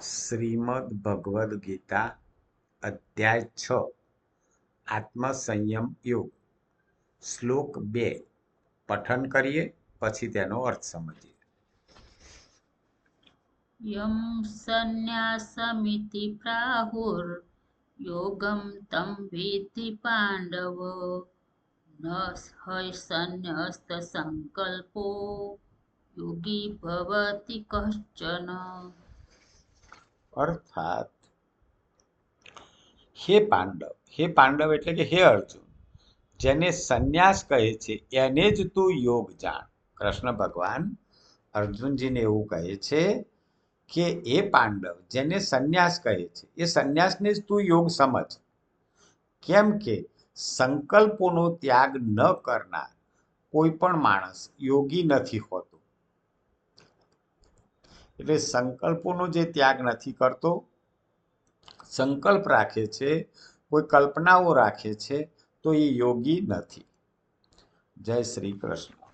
શ્રીમદ ભગવદ્ ગીતા, અધ્યાય છ, આત્મસંયમ યોગ. શ્લોક બે, પઠન કરીએ, પછી તેનો અર્થ સમજીએ. યમ સંન્યાસમિતિ પ્રાહુર્યોગમ તમ વિધિ પાંડવ. ન હય સંન્યસ્ત સંકલ્પો, યોગી ભવતી કશ્ચન. અર્થાત હે પાંડવ હે પાંડવ એટલે કે હે અર્જુન, જેને સંન્યાસ કહે છે, એને જ તું યોગ જાણ. કૃષ્ણ ભગવાન અર્જુનજીને એવું કહે છે કે એ પાંડવ, જેને સંન્યાસ કહે છે, એ સંન્યાસને જ તું યોગ સમજ. કેમ કે સંકલ્પોનો ત્યાગ ન કરનાર કોઈ પણ માણસ યોગી નથી હોતો. એટલે સંકલ્પોનો જે ત્યાગ નથી કરતો, સંકલ્પ રાખે છે, કોઈ કલ્પનાઓ રાખે છે, તો એ યોગી નથી. જય શ્રી કૃષ્ણ.